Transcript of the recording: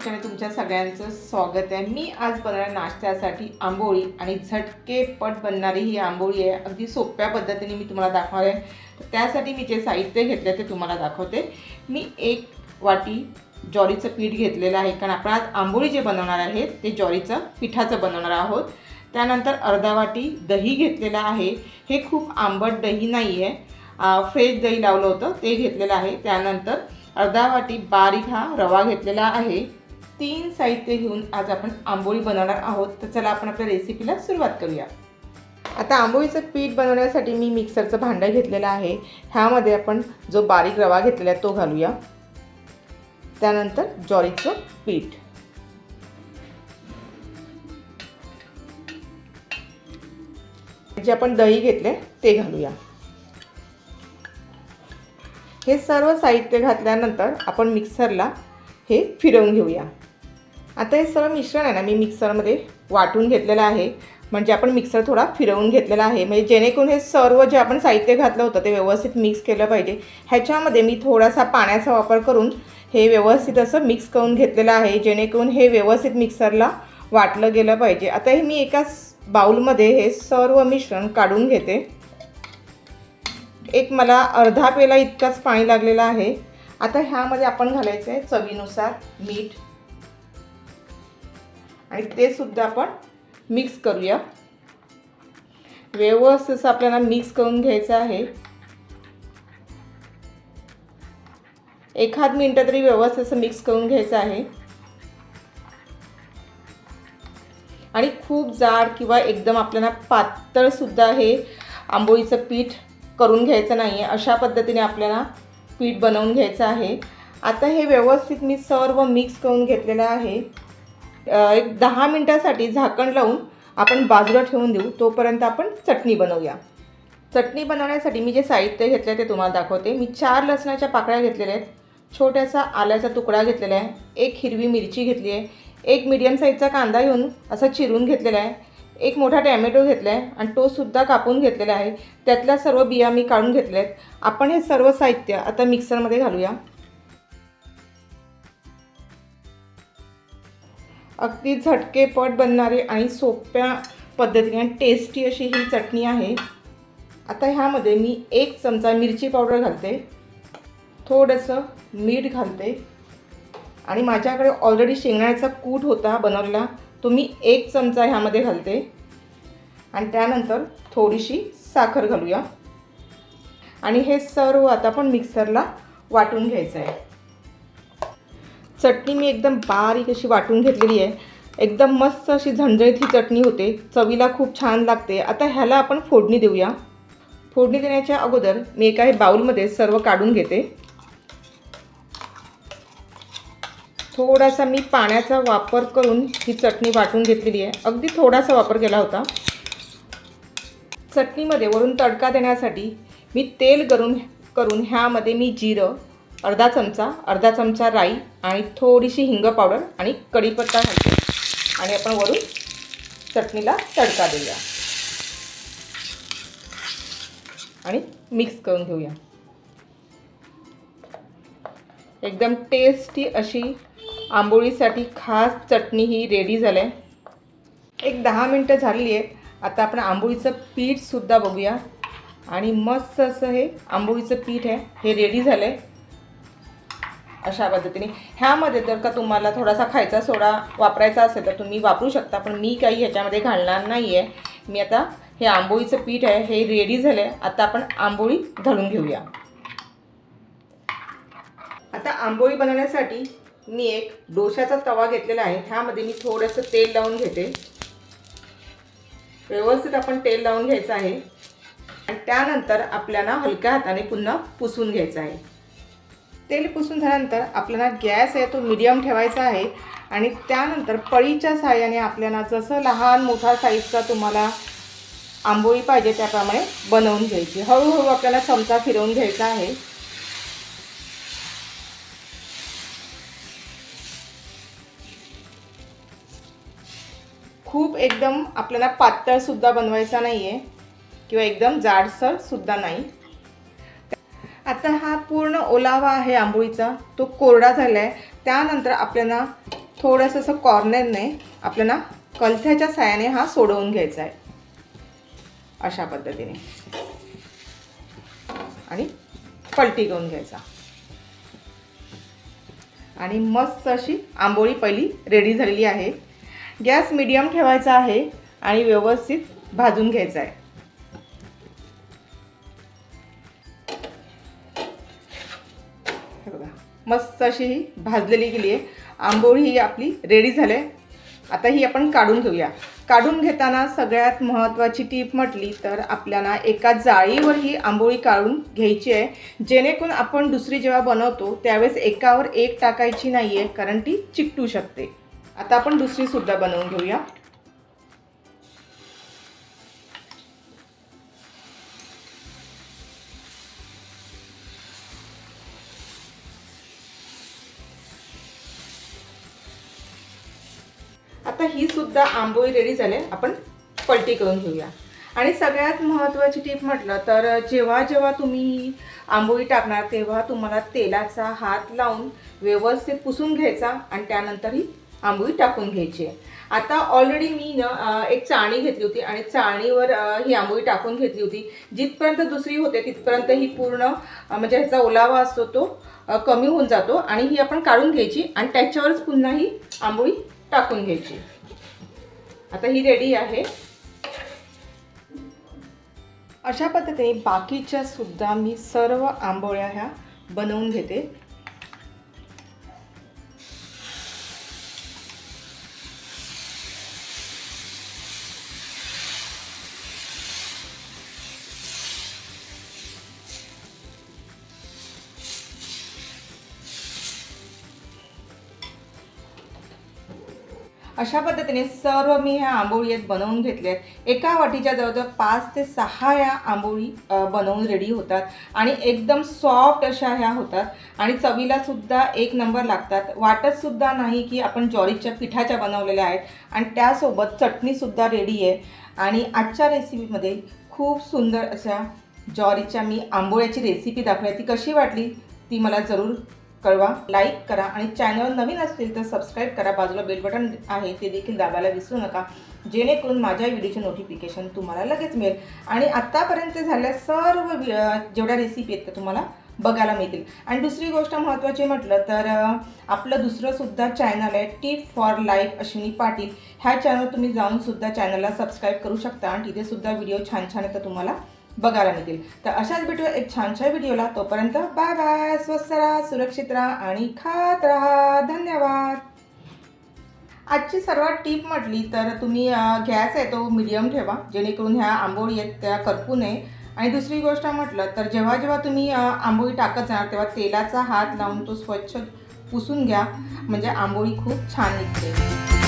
किचनमध्ये तुमच्या सगळ्यांचं स्वागत आहे. मी आज बनणार नाश्त्यासाठी आंबोळी आणि झटकेपट बनणारी ही आंबोळी आहे. अगदी सोप्या पद्धतीने मी तुम्हाला दाखवणार आहे. तर त्यासाठी मी जे साहित्य घेतलं ते तुम्हाला दाखवते. मी एक वाटी ज्वारीचं पीठ घेतलेलं आहे. कारण आपण आज आंबोळी जे बनवणार आहे ते ज्वारीचं पिठाचं बनवणार आहोत. त्यानंतर अर्धा वाटी दही घेतलेलं आहे. हे खूप आंबट दही नाही आहे फ्रेश दही लावलं होतं ते घेतलेलं आहे. त्यानंतर अर्धा वाटी बारीक हा रवा घेतलेला आहे. तीन साहित्य घेऊन आज आपण आंबोळी बनवणार आहोत. तर चला आपण आपल्या रेसिपीला सुरुवात करूया. आता आंबोळीचं पीठ बनवण्यासाठी मी मिक्सरचं भांडं घेतलेलं आहे. ह्यामध्ये आपण जो बारीक रवा घेतलेला आहे तो घालूया. त्यानंतर ज्वारीचं पीठ. जे आपण दही घेतले ते घालूया. हे सर्व साहित्य घातल्यानंतर आपण मिक्सरला हे फिरवून घेऊया. आता हे सर्व मिश्रण आहे ना मी मिक्सरमध्ये वाटून घेतलेलं आहे. म्हणजे आपण मिक्सर थोडा फिरवून घेतलेला आहे. म्हणजे जेणेकरून हे सर्व जे आपण साहित्य घातलं होतं ते व्यवस्थित मिक्स केलं पाहिजे. ह्याच्यामध्ये मी थोडासा पाण्याचा वापर करून हे व्यवस्थित असं मिक्स करून घेतलेलं आहे जेणेकरून हे व्यवस्थित मिक्सरला वाटलं गेलं पाहिजे. आता हे मी एका बाऊलमध्ये हे सर्व मिश्रण काढून घेते. एक मला अर्धा पेला इतकाच पाणी लागलेलं आहे. आता ह्यामध्ये आपण घालायचं आहे चवीनुसार मीठ. आणि ते सुद्धा आपण मिक्स करूया. व्यवस्थित असं आपल्याला मिक्स करून घ्यायचं आहे. एखाद मिनटं तरी व्यवस्थित असं मिक्स करून घ्यायचं आहे. आणि खूप जाड किंवा एकदम आपल्याला पातळसुद्धा हे आंबोळीचं पीठ करून घ्यायचं नाही आहे अशा पद्धतीने आपल्याला पीठ बनवून घ्यायचं आहे. आता हे व्यवस्थित मी सर्व मिक्स करून घेतलेलं आहे. एक दहा मिनटासाठी झाकण लावून आपण बाजूला ठेवून देऊ. तोपर्यंत आपण चटणी बनवूया. चटणी बनवण्यासाठी मी जे साहित्य घेतलं ते तुम्हाला दाखवते. मी चार लसणाच्या पाकळ्या घेतलेल्या आहेत. छोट्यासा आल्याचा तुकडा घेतलेला आहे. एक हिरवी मिरची घेतली आहे. एक मीडियम साईजचा कांदा घेऊन असा चिरून घेतलेला आहे. एक मोठा टॅमॅटो घेतला आहे आणि तोसुद्धा कापून घेतलेला आहे. त्यातल्या सर्व बिया मी काढून घेतल्या आहेत आपण हे सर्व साहित्य आता मिक्सरमध्ये घालूया. अगदी झटकेपट बनणारे आणि सोप्या पद्धतीने आणि टेस्टी अशी ही चटणी आहे. आता ह्यामध्ये मी एक चमचा मिरची पावडर घालते. थोडंसं मीठ घालते. आणि माझ्याकडे ऑलरेडी शेंगण्याचा कूट होता बनवलेला. तो मी एक चमचा ह्यामध्ये घालते. आणि त्यानंतर थोडीशी साखर घालूया. आणि हे सर्व आता आपण मिक्सरला वाटून घ्यायचं आहे चटणी मी एकदम बारीक अशी वाटून घेतलेली आहे. एकदम मस्त अशी झणझणीत ही चटणी होते. चवीला खूप छान लागते. आता ह्याला आपण फोडणी देऊया. फोडणी देण्याच्या अगोदर मी एका हे बाऊलमध्ये सर्व काढून घेते. थोडासा मी पाण्याचा वापर करून ही चटणी वाटून घेतलेली आहे. अगदी थोडासा वापर केला होता. चटणीमध्ये वरून तडका देण्यासाठी मी तेल करून करून ह्यामध्ये मी जिरं अर्धा चमचा अर्धा चमचा राई आणि थोडीशी हिंग पावडर आणि कढीपत्ता घालतो. आणि आपण वरून चटणीला तडका देऊया. आणि मिक्स करून घेऊया. एकदम टेस्टी अशी आंबोळीसाठी खास चटणी ही रेडी झाली आहे. एक दहा मिनटं झालेली आहेत. आता आपण आंबोळीचं पीठसुद्धा बघूया. आणि मस्त असं हे आंबोळीचं पीठ आहे. हे रेडी झालं आहे अशा पद्धतीने. ह्यामध्ये जर का तुम्हाला थोडासा खायचा सोडा वापरायचा असेल तर तुम्ही वापरू शकता पण मी काही ह्याच्यामध्ये घालणार नाही आहे मी आता हे आंबोळीचं पीठ आहे हे रेडी झालं आहे आता आपण आंबोळी घालून घेऊया. आता आंबोळी बनवण्यासाठी मी एक डोशाचा तवा घेतलेला आहे. ह्यामध्ये मी थोडंसं तेल लावून घेते. व्यवस्थित आपण तेल लावून घ्यायचं आहे. आणि त्यानंतर आपल्याला हलक्या हाताने पुन्हा पुसून घ्यायचं आहे. तेल पुसून झाल्यानंतर आपल्याला गॅस आहे तो मिडियम ठेवायचा आहे आणि त्यानंतर पळीच्या साह्याने आपल्याला जसं लहान मोठा साईजचा तुम्हाला आंबोळी पाहिजे त्याप्रमाणे बनवून घ्यायची. हळूहळू आपल्याला चमचा फिरवून घ्यायचा आहे. खूप एकदम आपल्याला पातळसुद्धा बनवायचा नाही आहे किंवा एकदम जाडसरसुद्धा नाही. आता हा पूर्ण ओलावा आहे आंबोळीचा. तो कोरडा झाला आहे त्यानंतर आपल्याला थोडंसं असं कॉर्नरने आपल्याला कलथ्याच्या सायाने हा सोडवून घ्यायचा आहे. अशा पद्धतीने. आणि पलटी करून घ्यायचा. आणि मस्त अशी आंबोळी पहिली रेडी झालेली आहे. गॅस मिडियम ठेवायचा आहे आणि व्यवस्थित भाजून घ्यायचा आहे. मस्त अशी ही भाजलेली गेली आहे आंबोळी ही आपली रेडी झाली आहे आता ही आपण काढून घेऊया. काढून घेताना सगळ्यात महत्त्वाची टीप म्हटली तर आपल्याला एका जाळीवर ही आंबोळी काढून घ्यायची आहे. जेणेकरून आपण दुसरी जेव्हा बनवतो त्यावेळेस एकावर एक टाकायची नाही आहे कारण ती चिकटू शकते. आता आपण दुसरीसुद्धा बनवून घेऊया. आता ही सुद्धा आंबोळी रेडी झाले आपण पलटी करून घेऊया. आणि सगळ्यात महत्त्वाची टीप म्हटलं तर जेव्हा जेव्हा तुम्ही आंबोळी टाकणार तेव्हा तुम्हाला तेलाचा हात लावून व्यवस्थित पुसून घ्यायचा आणि त्यानंतर ही आंबोळी टाकून घ्यायची आहे. आता ऑलरेडी मी ना एक चाळणी घेतली होती आणि चाळणीवर ही आंबोळी टाकून घेतली होती. जिथपर्यंत दुसरी होते तिथपर्यंत ही पूर्ण म्हणजे ह्याचा ओलावा असतो तो कमी होऊन जातो आणि ही आपण काढून घ्यायची आणि त्याच्यावरच पुन्हा ही आंबोळी टाकून घ्यायची. आता ही रेडी आहे. अशा पद्धतीने बाकीच्या सुद्धा मी सर्व आंबोळ्या ह्या बनवून घेते. अशा पद्धतीने सर्व मी ह्या आंबोळी आहेत बनवून घेतल्या आहेत एका वाटीच्या जवळजवळ पाच ते सहा या आंबोळी बनवून रेडी होतात. आणि एकदम सॉफ्ट अशा ह्या होतात. आणि चवीला सुद्धा एक नंबर लागतात. वाटत सुद्धा नाही की आपण ज्वारीच्या पिठाच्या बनवलेल्या आहेत. आणि त्यासोबत चटणीसुद्धा रेडी आहे. आणि आजच्या रेसिपीमध्ये खूप सुंदर अशा ज्वारीच्या मी आंबोळ्याची रेसिपी दाखवली ती कशी वाटली? ती मला जरूर कळवा लाईक करा आणि चॅनल नवीन असतील तर सबस्क्राईब करा. बाजूला बेल बटन आहे ते देखील दाबायला विसरू नका. जेणेकरून माझ्या व्हिडिओचे नोटिफिकेशन तुम्हाला लगेच मिळेल. आणि आत्तापर्यंत झाल्या सर्व जेवढ्या रेसिपी आहेत त्या तुम्हाला बघायला मिळतील. आणि दुसरी गोष्ट महत्त्वाची म्हटलं तर आपलं दुसरंसुद्धा चॅनल आहे tip for life Ashwini Patil. ह्या चॅनल तुम्ही जाऊनसुद्धा चॅनलला सबस्क्राईब करू शकता. आणि तिथेसुद्धा व्हिडिओ छान छान येतं तुम्हाला बघायला मिळतील. तर अशाच भेटूया एक छानशा व्हिडिओला. तोपर्यंत बाय बाय. स्वस्त राहा सुरक्षित राहा आणि खात राहा. धन्यवाद. आजची सर्वात टीप म्हटली तर तुम्ही गॅस आहे तो मिडियम ठेवा. जेणेकरून ह्या आंबोळी आहेत त्या करपू नये. आणि दुसरी गोष्ट म्हटलं तर जेव्हा जेव्हा तुम्ही आंबोळी टाकत जाणार तेव्हा तेलाचा हात लावून तो स्वच्छ पुसून घ्या. म्हणजे आंबोळी खूप छान निघते.